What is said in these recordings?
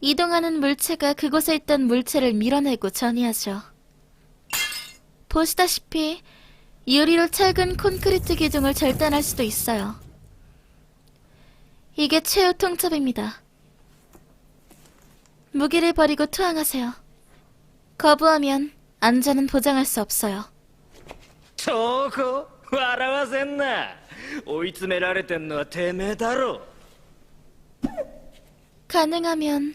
이동하는 물체가 그곳에 있던 물체를 밀어내고 전이하죠. 보시다시피 유리로 철근 콘크리트 기둥을 절단할 수도 있어요. 이게 최후 통첩입니다. 무기를 버리고 투항하세요. 거부하면 안전은 보장할 수 없어요. そうこ笑わせんな追い詰められてんのはてめえだろ 가능하면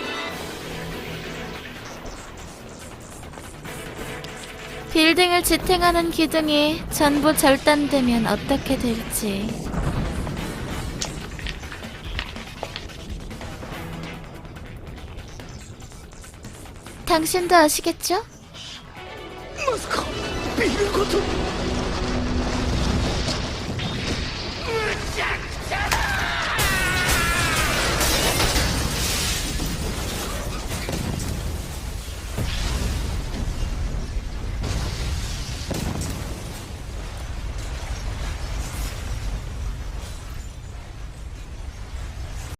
빌딩을 지탱하는 기둥이 전부 절단되면 어떻게 될지. 당신도 아시겠죠? 마스카, 비밀 것도